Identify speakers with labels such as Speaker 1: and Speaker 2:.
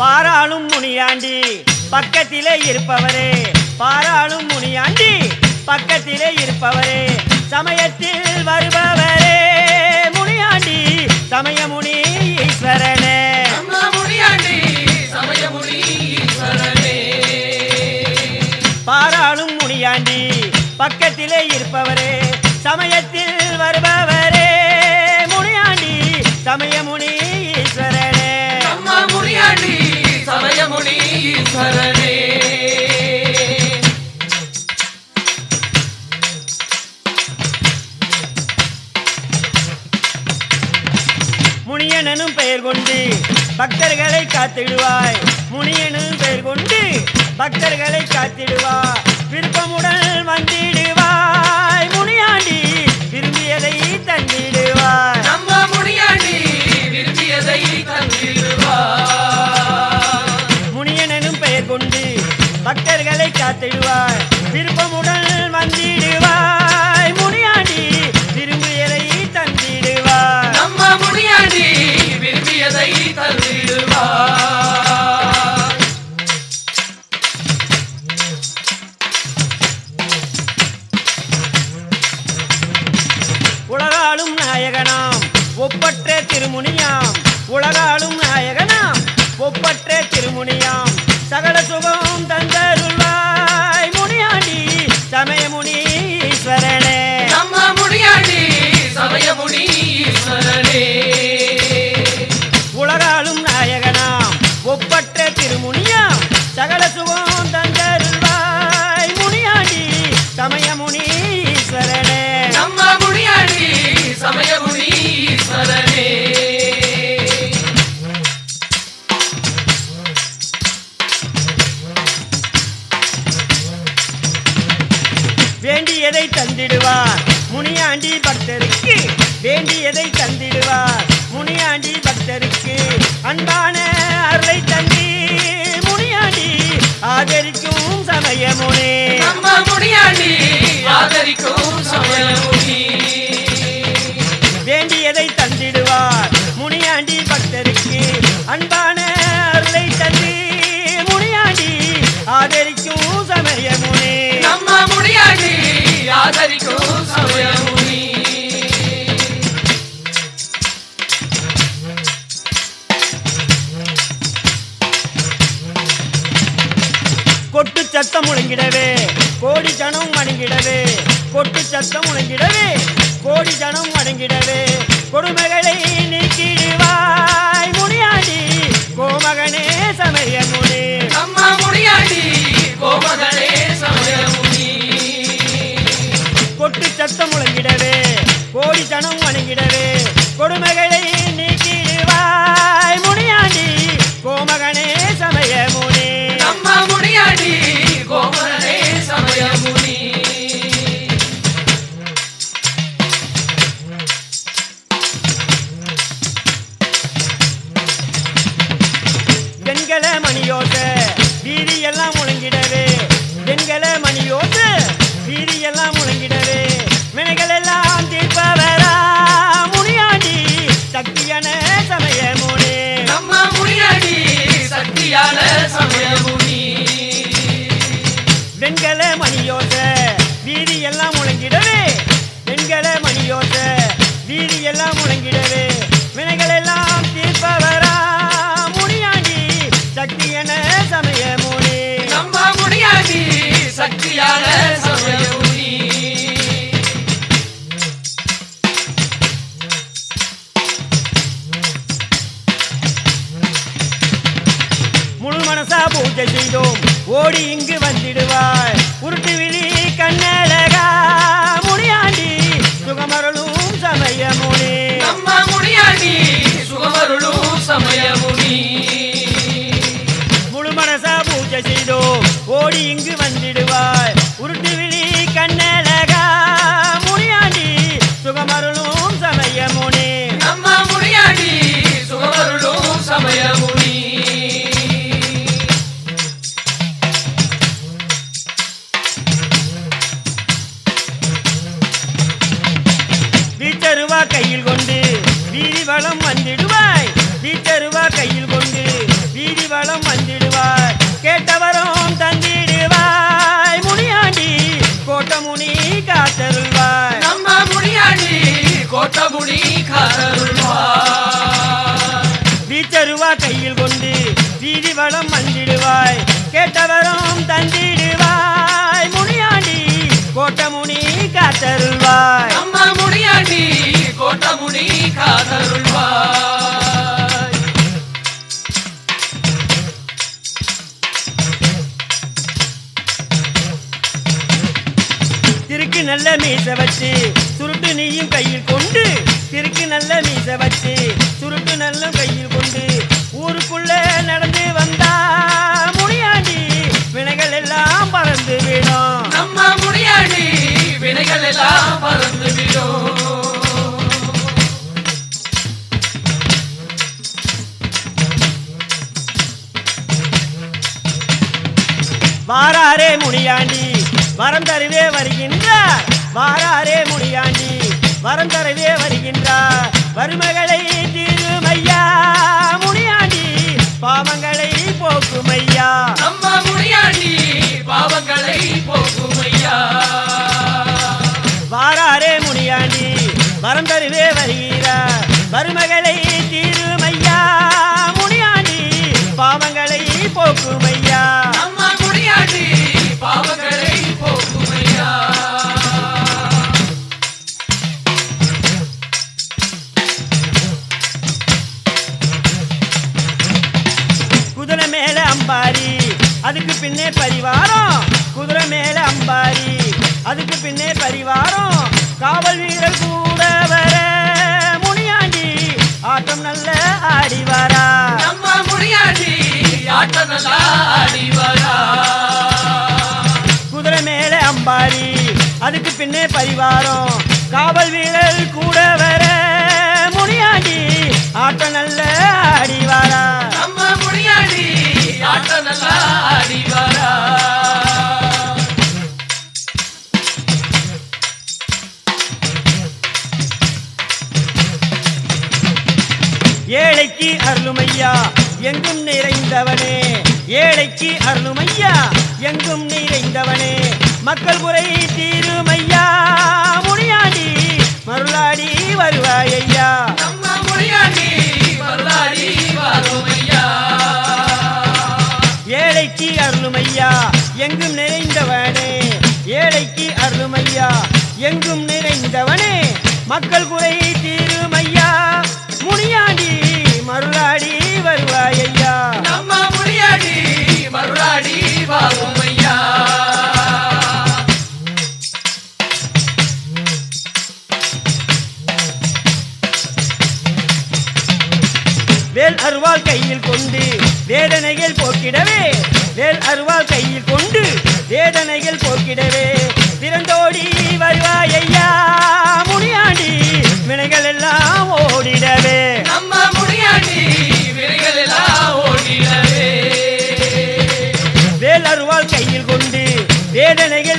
Speaker 1: பாராளும் முனியாண்டி பக்கத்திலே இருப்பவரே. பாராளும் முனியாண்டி பக்கத்திலே இருப்பவரே. சமயத்தில் வருபவரே. முனியாண்டி சமயமுனி ஈஸ்வரனே.
Speaker 2: முனியாண்டி சமயமுனி ஈஸ்வரனே.
Speaker 1: பாராளும் முனியாண்டி பக்கத்திலே இருப்பவரே. சமயத்தில் பக்தர்களை காத்திடுவாய். முனியனும் பெயர் கொண்டு பக்தர்களை காத்திடுவாய். விருப்பமுடன் வந்திடுவாய். முனியாண்டி விரும்பியதை தந்திடுவாய்.
Speaker 2: நம்ம முனியாண்டி விரும்பியதை தந்திடுவார்
Speaker 1: முனியனும் பெயர் கொண்டு பக்தர்களை காத்திடுவாய். விருப்பமுடன்
Speaker 2: munia எதை தந்திடுவார்?
Speaker 1: முனியாண்டி பக்தருக்கு அன்பான அருளை தந்தி. முனியாண்டி ஆதரிக்கும் சமயமுனே.
Speaker 2: முனியாண்டி ஆதரிக்கும்
Speaker 1: சமயம் சத்தம் முழங்கிடவே கோடி ஜனம் வணங்கிடவே கொட்டு சத்தம் முழங்கிடவே கோடி ஜனம் வணங்கிடவே கொடுமைகளை நீக்கிடுவாய் முனியாண்டி. கோமகனே சமயமுனே
Speaker 2: நம்ம முனியாண்டி கோமகளே சமயமுனி
Speaker 1: கொட்டு சத்தம் முழங்கிடவே கோடி ஜனம் வணங்கிடவே மணியோச வீதி எல்லாம் முழங்கிடவே. பெண்கள மணியோச வீதி எல்லாம் முழங்கிடவே. வினைகள் எல்லாம் தீர்ப்பவரா முனியாண்டி சமய மொழி
Speaker 2: நம்ம முனியாண்டி சக்தியான சமயமுனி.
Speaker 1: வளம் வந்திடுவாய். வீச்சருவா கையில் கொண்டு வீதி வளம் வந்திடுவாய். கேட்டவரும் தந்திடுவாய். முனியாண்டி கோட்டமுனி காத்தருள்வாய்.
Speaker 2: நம்ம முனியாண்டி கோட்டமுனி காதருள்வார்
Speaker 1: வீச்சருவா கையில் கொண்டு வீதி வளம் வந்திடுவாய். கேட்டவரும் தந்திடுவாய். முனியாண்டி கோட்டமுனி காத்தருள்வாய்.
Speaker 2: கோட்டமுனி காதருள்வாய்.
Speaker 1: திருக்கு நல்ல மீச வச்சு சுருட்டு நீயும் கையில் கொண்டு திருக்கு நல்ல மீச வச்சு சுருட்டு நல்ல கையில் கொண்டு ஊருக்குள்ள நடந்து வந்து வாராரே முனியாண்டி வரம் தருவே வருகின்றார். வாராரே முனியாண்டி வரம் தருவே வருகின்றார். வறுமகளை தீருமையா முனியாண்டி. பாவங்களை போக்குமையா.
Speaker 2: நம்ம முனியாண்டி பாவங்களை போக்குமையா.
Speaker 1: வாராரே முனியாண்டி. வரம் தருவே வருகிறார் அதுக்கு பின்னே பரிவாரம். காவல் வீரர் கூட வர முனியாண்டி நல்ல
Speaker 2: நம்ம ஆட்ட நல்லா ஆடி வரா
Speaker 1: ஏழைக்கு அருளுமையா எங்கும் நிறைந்தவனே. ஏழைக்கு அருளுமையா எங்கும் நிறைந்தவனே. மக்கள் குறை தீருமையா? முனியாண்டி மருளாடி வருவாயையா ஏழைக்கு அருளுமையா? எங்கும் நிறைந்தவனே. ஏழைக்கு அருளுமையா? எங்கும் நிறைந்தவனே. மக்கள் வேல் அருவால் கையில் கொண்டு வேதனைகள்
Speaker 2: போக்கிடவே. பிறந்தோடி வருவாய் ஐயா முனியாண்டி வினைகள் எல்லாம்
Speaker 1: ஓடிடவே. நம்ம முனியாண்டி வினைகள் எல்லாம் ஓடிடவே. வேல் அருவால் கையில் கொண்டு வேதனைகள்